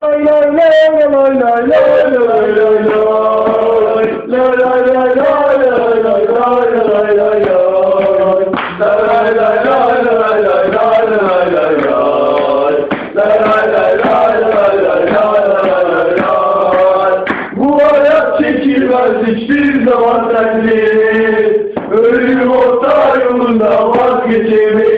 Lay lay lay lay lay lay lay lay Bu hayat çekilmez hiçbir zaman sensiz Ölüm orta yolunda vazgeçemeyiz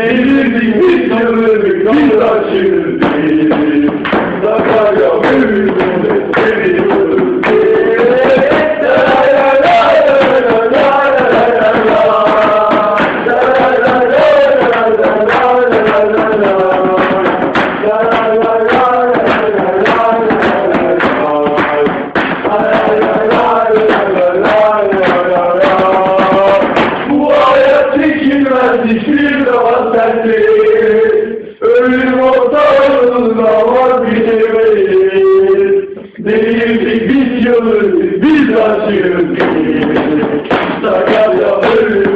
Değilirdik bir sevmedik, yoldaşımız değildik. Sakarya büyüdü. bilmez hiçbir zaman sensin. Ölüm ortalığına var bilemeyiz. Değildik biz yıldır, biz aşığız. Sakarya ölüm.